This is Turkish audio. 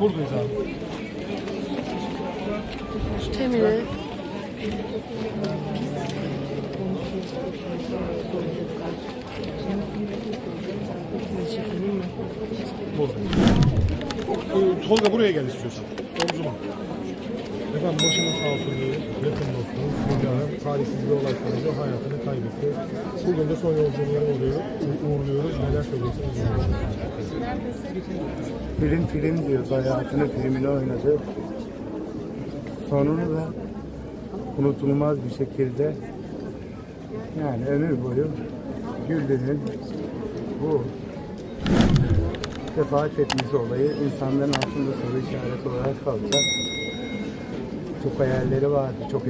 Buradayız abi. Buradayız. Ee, Tolga buraya gel istiyorsan. Omzuma. Efendim başına sağ olsun diyorum. Yakın dostum. Hülya Hanım talihsiz bir olay sonucu hayatını kaybetti. Bugün de son yolculuğunu oluyor. Uğurluyoruz. Neler söyleyeceksiniz? Film film diyor. Hayatını filmini oynadı. Sonunu da unutulmaz bir şekilde yani ömür boyu Güldür'ün bu vefat etmesi olayı insanların aklında soru işareti olarak kalacak. Çok hayalleri vardı, çok